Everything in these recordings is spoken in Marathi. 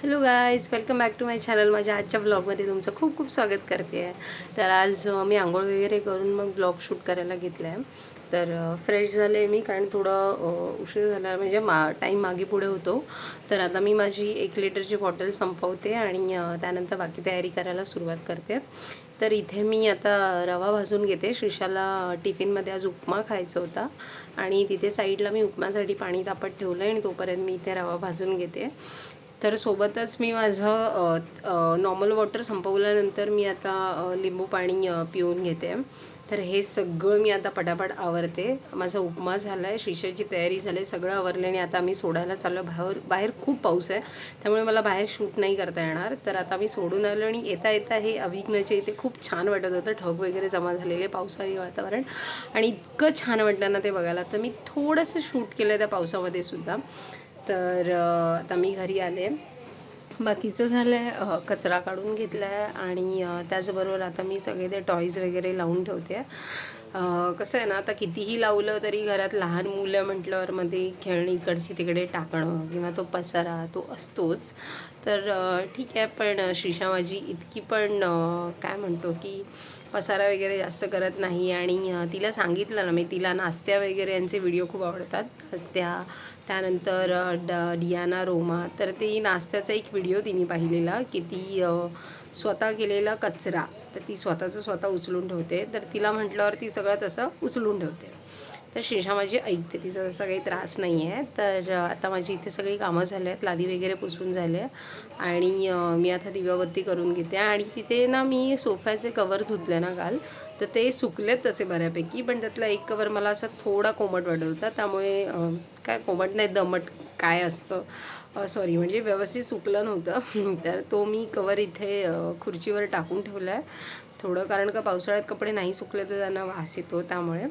Hello guys welcome back to my channel माझ्या आजच्या ब्लॉगमध्ये तुमचं खूप खूप स्वागत करते. आहे तर आज मी आंघोळ वगैरे करून मग ब्लॉग शूट करायला घेतला आहे तर फ्रेश झाले मी कारण थोडं उशीर झाला म्हणजे मा टाईम मागे पुढे होतो. तर आता मी माझी एक लिटरची बॉटल संपवते आणि त्यानंतर बाकी तयारी करायला सुरुवात करते. तर इथे मी आता रवा भाजून घेते. श्रीशाला टिफिनमध्ये आज उपमा खायचा होता. आणि तिथे साईडला मी उपमासाठी पाणी तापत ठेवलं आहे आणि तोपर्यंत मी इथे रवा भाजून घेते. तर सोबतच मी माझं नॉर्मल वॉटर संपवल्यानंतर मी आता लिंबू पाणी पिऊन घेते. तर हे सगळं मी आता पटापट आवरते. माझा उपमा झाला आहे शिष्याची तयारी झाली आहे सगळं आवरलं आणि आता मी सोडायला चाललो. बाहेर बाहेर खूप पाऊस आहे त्यामुळे मला बाहेर शूट नाही करता येणार. तर आता मी सोडून आलो आणि येता येता हे अभिज्ञाच्या इथे खूप छान वाटत होतं. ढग वगैरे जमा झालेले पावसाळी वातावरण. आणि इतकं छान वाटलं ना ते बघायला. तर मी थोडंसं शूट केलं त्या पावसामध्ये सुद्धा. तर आता मी घरी आले. बाकीचं झालं आहे कचरा काढून घेतला आहे आणि त्याचबरोबर आता मी सगळे ते टॉईज वगैरे लावून ठेवते. आहे कसं आहे ना आता कितीही लावलं तरी घरात लहान मुलं म्हटल्यावर मध्ये खेळणी इकडची तिकडे टाकणं किंवा तो पसारा तो असतोच. तर ठीक आहे पण श्रीषा माझी इतकी पण काय म्हणतो की पसारा वगैरे जास्त करत नाही आणि तिला सांगितलं ना मी तिला नास्त्या वगैरे यांचे व्हिडिओ खूप आवडतात. नास्त्या त्यानंतर ड डियाना रोमा तर ते नास्त्याचा एक व्हिडिओ तिने पाहिलेला की ती स्वतः केलेला कचरा तर ती स्वतःचं स्वतः उचलून ठेवते. तर तिला म्हटल्यावर ती सगळं तसं उचलून ठेवते. तर शेषा माझी ऐकते तिचा तसा काही त्रास नाही आहे तर आता माझी इथे सगळी कामं झाली आहेत लादी वगैरे पुसून झाले. आणि मी आता दिव्याबत्ती करून घेते. आणि तिथे ना मी सोफ्याचे कवर धुतले ना काल तर ते सुकलेत तसे बऱ्यापैकी. पण त्यातला एक कवर मला असा थोडा कोमट वाटत होता. त्यामुळे काय कोमट नाही दमट काय असतं? सॉरी म्हणजे व्यवस्थित सुकलं नव्हतं. तर तो मी कवर इथे खुर्चीवर टाकून ठेवला आहे थोडं कारण का पावसाळ्यात कपडे नाही सुकले तर त्यांना वास येतो त्यामुळे.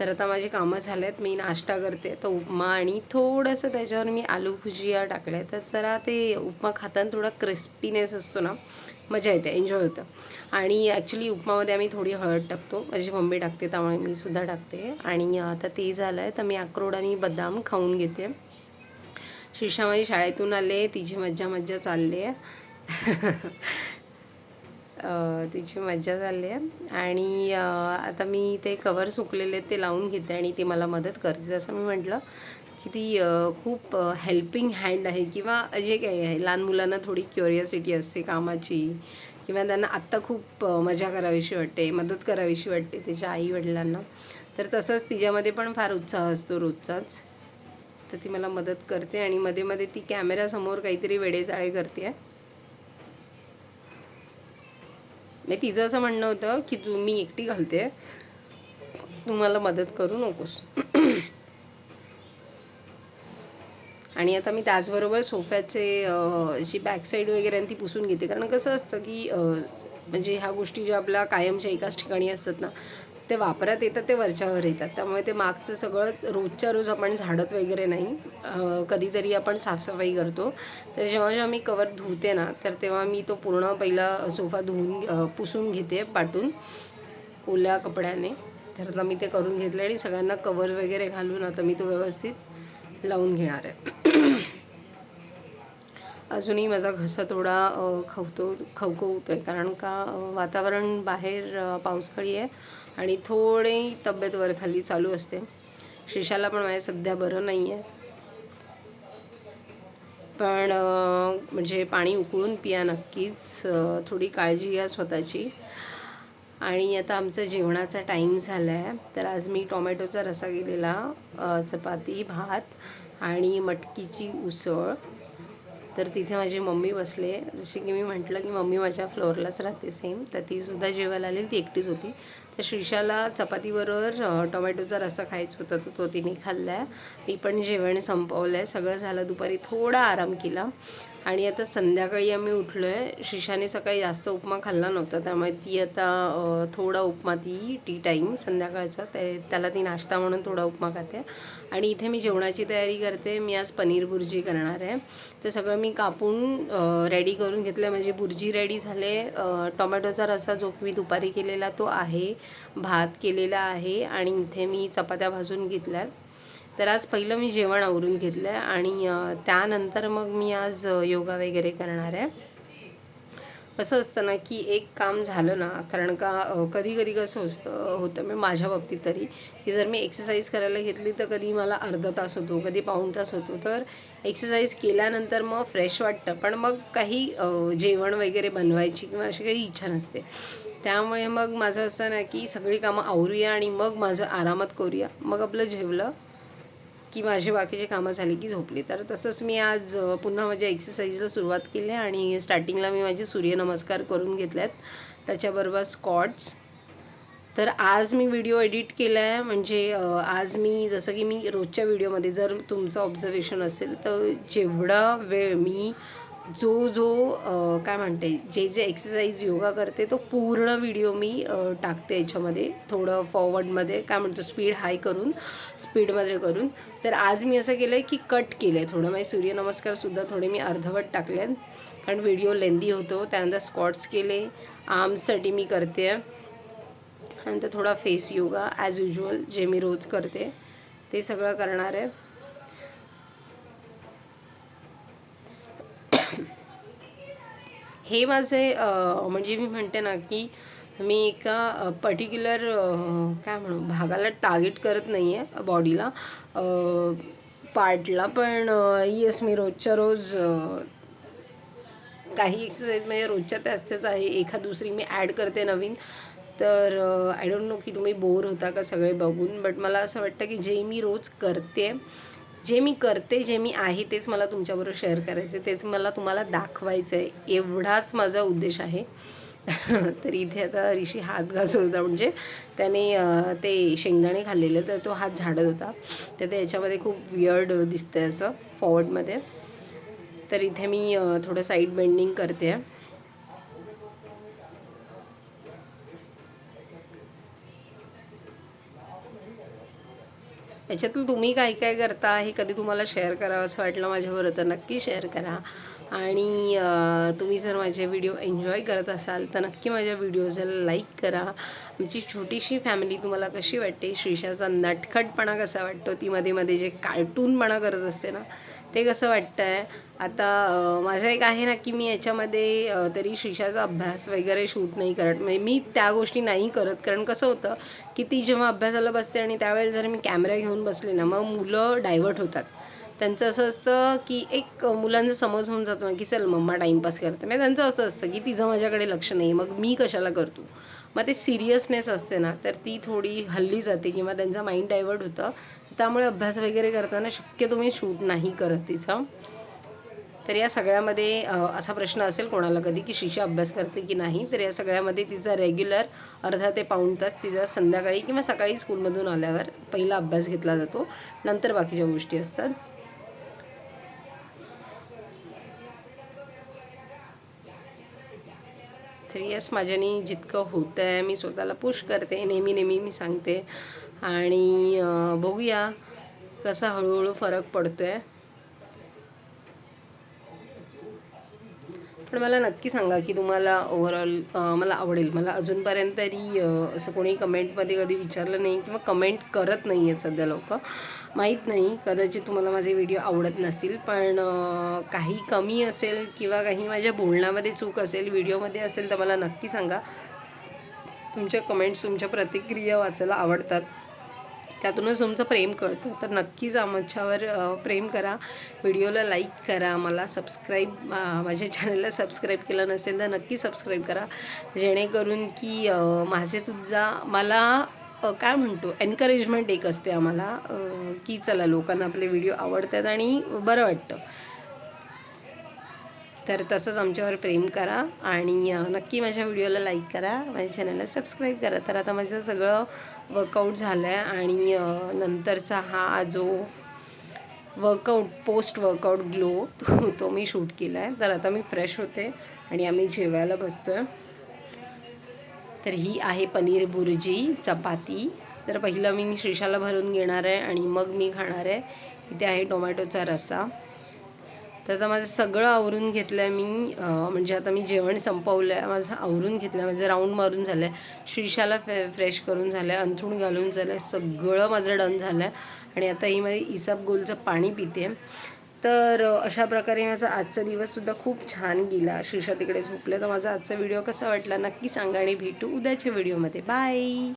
तर आता माझी कामं झालेत मी नाश्ता करते. तर उपमा आणि थोडंसं त्याच्यावर मी आलू भुजिया टाकल्या तर जरा ते उपमा खाताना थोडा क्रिस्पीनेस असतो ना मजा येते एन्जॉय होतं. आणि ॲक्च्युली उपमामध्ये आम्ही थोडी हळद टाकतो. माझी मम्मी टाकते त्यामुळे मी सुद्धा टाकते. आणि आता ते झालं आहे तर मी अक्रोड आणि बदाम खाऊन घेते. शिशा माझी शाळेतून आले तिची मज्जा मज्जा चालली आहे. तिची मज्जा चालली आहे. आणि आता मी ते कवर सुकलेले आहेत ते लावून घेते आणि ती मला मदत करते. जसं मी म्हटलं की ती खूप हेल्पिंग हँड आहे किंवा जे काही आहे लहान मुलांना थोडी क्युरियोसिटी असते कामाची किंवा त्यांना आत्ता खूप मजा करावीशी वाटते मदत करावीशी वाटते त्याच्या आई वडिलांना तर तसंच तिच्यामध्ये पण फार उत्साह असतो रोजचाच. तर ती मला मदत करते आणि मध्ये मध्ये ती कॅमेरासमोर काहीतरी वेडेचाळे करते आहे तिचं असं म्हणणं होतं की तू मी एकटी घालते. तू मला मदत करू नकोस. आणि आता मी त्याचबरोबर सोफ्याचे जी बॅक साईड वगैरे ती पुसून घेते. कारण कसं असतं की म्हणजे ह्या गोष्टी ज्या आपल्या कायमच्या एकाच ठिकाणी असतात ना ते वापरात येतात ते वरच्यावर येतात. त्यामुळे ते मागचं सगळं रोजच्या रोज आपण झाडत वगैरे नाही. कधीतरी आपण साफसफाई करतो. तर जेव्हा जेव्हा मी कवर धुते ना तर तेव्हा मी तो पूर्ण पहिला सोफा धुवून पुसून घेते पाटून ओल्या कपड्याने. तर आता मी ते करून घेतलं आणि सगळ्यांना कवर वगैरे घालून आता मी तो व्यवस्थित लावून घेणार आहे. अजूनही माझा घसा थोडा खवतो खवखवतो आहे कारण का वातावरण बाहेर पावसाळी आहे आणि थोडे तब्येत वर खाली चालू असते. शिशाला पण माझ्या सध्या बरं नाही आहे पण म्हणजे पाणी उकळून पिया नक्कीच. थोडी काळजी घ्या स्वतःची. आणि आता आमचा जेवणाचा टाईम झाला आहे तर आज मी टोमॅटोचा रसा केलेला चपाती भात आणि मटकीची उसळ. तर तिथे माझी मम्मी बसले जशी की मी म्हटलं की मम्मी माझ्या फ्लोअरलाच राहते सेम तर ती सुद्धा जेवायला आली ती एकटीच होती. तर श्रीशाला चपातीबरोबर टोमॅटोचा रस्सा खायचा होता तो तो तिने खाल्ला. आहे मी पण जेवण संपवलं आहे सगळं झालं दुपारी थोडा आराम केला. आणि आता संध्याकाळी आम्ही उठलो आहे शिशाने सकाळी जास्त उपमा खाल्ला नव्हता त्यामुळे ती आता थोडा उपमा ती टी टाईम संध्याकाळचा. ते त्याला ती नाश्ता म्हणून थोडा उपमा खाते. आणि इथे मी जेवणाची तयारी करते. मी आज पनीर भुर्जी करणार आहे. ते सगळं मी कापून रेडी करून घेतलं म्हणजे बुर्जी रेडी झाले. टोमॅटोचा रस्सा जो मी दुपारी केलेला तो आहे. भात केलेला आहे आणि इथे मी चपात्या भाजून घेतल्या. तर आज पहिलं मी जेवण आवरून घेतलं आहे आणि त्यानंतर मग मी आज योगा वगैरे करणार आहे. कसं असतं ना की एक काम झालं ना कारण का कधी कधी कसं असतं होतं मी माझ्या बाबतीत तरी की जर मी एक्सरसाइज करायला घेतली तर कधी मला अर्धा तास होतो कधी पाऊण तास होतो. तर एक्सरसाइज केल्यानंतर मग फ्रेश वाटतं पण मग काही जेवण वगैरे बनवायची किंवा अशी काही इच्छा नसते. त्यामुळे मग माझं असं नाही की सगळी कामं आवरूया आणि मग माझं आरामात करूया. मग आपलं जेवलं की माझी बाकीची कामं झाली की झोपली. तर तसंच मी आज पुन्हा माझ्या एक्सरसाइजला सुरुवात केली आहे आणि स्टार्टिंगला मी माझे सूर्यनमस्कार करून घेतल्यात आहेत त्याच्याबरोबर स्कॉट्स तर आज मी व्हिडिओ एडिट केला आहे म्हणजे आज मी जसं की मी रोजच्या व्हिडिओमध्ये जर तुमचं ऑब्झर्वेशन असेल तर जेवढा वेळ मी जो जो काय म्हणते जे जे एक्सरसाइज योगा करते तो पूर्ण व्हिडिओ मी टाकते याच्यामध्ये थोडं फॉरवर्डमध्ये काय म्हणतो स्पीड हाय करून स्पीडमध्ये करून. तर आज मी असं केलं आहे की कट केलं आहे थोडं. म्हणजे सूर्यनमस्कारसुद्धा थोडे मी अर्धवट टाकले आहेत. कारण व्हिडिओ लेंदी होतो त्यानंतर स्कॉट्स केले आर्म्ससाठी मी करते. नंतर थोडा फेस योगा ॲज युजल जे मी रोज करते ते सगळं करणार आहे. हे माझे म्हणजे मी म्हणते ना की मी एका पर्टिक्युलर काय म्हणू भागाला टार्गेट करत नाही आहे बॉडीला पार्टला पण येस मी रोजच्या रोज काही एक्सरसाइज म्हणजे रोजच्या त्याच त्याच आहे. एखाद दुसरी मी ॲड करते नवीन. तर आय डोंट नो की तुम्ही बोर होता का सगळे बघून बट मला असं वाटतं की जे मी रोज करते जे मी करते जे मी आहे तेच मला तुमच्याबरोबर शेअर करायचं तेच मला तुम्हाला दाखवायचं आहे एवढाच माझा उद्देश आहे. तर इथे आता ऋषी हात घासत होता म्हणजे त्याने ते शेंगदाणे खाल्लेले तर तो हात झाडत होता. तर ते याच्यामध्ये खूप वियर्ड दिसतंय असं फॉवर्डमध्ये तर इथे मी थोडं साईड बेंडिंग करते. आहे याच्यातून तुम्ही काय काय करता हे कधी तुम्हाला शेअर करावं असं वाटलं माझ्याबरोबर तर नक्की शेअर करा. आणि तुम्ही जर माझे व्हिडिओ एन्जॉय करत असाल तर नक्की माझ्या व्हिडिओजला लाईक करा. आमची छोटीशी फॅमिली तुम्हाला कशी वाटते? श्रीषाचा नटखटपणा कसा वाटतो? ती मध्ये मध्ये जे कार्टूनपणा करत असते ना ते कसं वाटतं आहे आता माझं एक आहे ना की मी याच्यामध्ये तरी शिशाचा अभ्यास वगैरे शूट नाही करत. म्हणजे मी त्या गोष्टी नाही करत. कारण कसं होतं की ती जेव्हा अभ्यासाला बसते आणि त्यावेळेला जर मी कॅमेरा घेऊन बसले ना मग मुलं डायव्हर्ट होतात. त्यांचं असं असतं की एक मुलांचा समज होऊन जातो ना की चल मम्मा टाईमपास करते. म्हणजे त्यांचं असं असतं की तिचं माझ्याकडे लक्ष नाही. मग मी कशाला करतो? मग ते सिरियसनेस असते ना तर ती थोडी हल्ली जाते किंवा त्यांचा माइंड डायव्हर्ट होतं. त्यामुळे अभ्यास वगैरे करताना शक्य तुम्ही शूट नाही करत तिचा. तर या सगळ्यामध्ये असा प्रश्न असेल कोणाला कधी की शिशा अभ्यास करते की नाही? तर या सगळ्यामध्ये तिचा रेग्युलर अर्धा ते पाऊण तास तिचा संध्याकाळी किंवा सकाळी स्कूलमधून आल्यावर पहिला अभ्यास घेतला जातो. नंतर बाकीच्या गोष्टी असतात. तर येस माझ्याने जितकं होतं आहे मी स्वतःला पुश करते नेहमी नेहमी मी सांगते. आणि बघूया कसा हळूहळू फरक पडतो आहे पण मला नक्की सांगा की तुम्हाला ओव्हरऑल मला आवडेल. मला अजूनपर्यंत तरी असं कोणी कमेंटमध्ये कधी विचारलं नाही किंवा कमेंट करत नाही आहेत सध्या लोक. माहीत नाही कदाचित तुम्हाला माझे व्हिडिओ आवडत नसतील पण काही कमी असेल किंवा काही माझ्या बोलण्यामध्ये चूक असेल व्हिडिओमध्ये असेल तर मला नक्की सांगा. तुमच्या कमेंट्स तुमच्या प्रतिक्रिया वाचायला आवडतात. त्यातूनच तुमचं प्रेम कळतं. तर नक्कीच आमच्यावर प्रेम करा. व्हिडिओला लाईक करा. मला सबस्क्राईब माझ्या चॅनलला सबस्क्राईब केलं नसेल तर नक्की सबस्क्राईब करा. जेणेकरून की माझे तुझा मला काय म्हणतो एनकरेजमेंट एक असते आम्हाला की चला लोकांना आपले व्हिडिओ आवडतात आणि बरं वाटतं. तर तसंच आमच्यावर प्रेम करा आणि नक्की माझ्या व्हिडिओला लाईक करा माझ्या चॅनलला सबस्क्राईब करा. तर आता माझं सगळं वर्कआउट झालं आहे आणि नंतरचा हा जो वर्कआउट पोस्ट वर्कआउट ग्लो तो तो मी शूट केला आहे तर आता मी फ्रेश होते आणि आम्ही जेवायला बसतो आहे तर ही आहे पनीर बुर्जी चपाती. तर पहिलं मी श्रीशाला भरून घेणार आहे आणि मग मी खाणार आहे. इथे आहे टोमॅटोचा रस्सा. तर आता माझं सगळं आवरून घेतलं आहे मी म्हणजे आता मी जेवण संपवलं आहे माझं आवरून घेतलं आहे माझं राऊंड मारून झालं आहे शीर्षाला फ्रे फ्रेश करून झालं आहे अंथरूण घालून झालं आहे सगळं माझं डन झालं आहे आणि आता ही माझी इसाप गोलचं पाणी पिते. तर अशा प्रकारे माझा आजचा दिवससुद्धा खूप छान गेला. शीर्षा तिकडे झोपलं तर माझा आजचा व्हिडिओ कसा वाटला नक्की सांगा आणि भेटू उद्याच्या व्हिडिओमध्ये. बाय!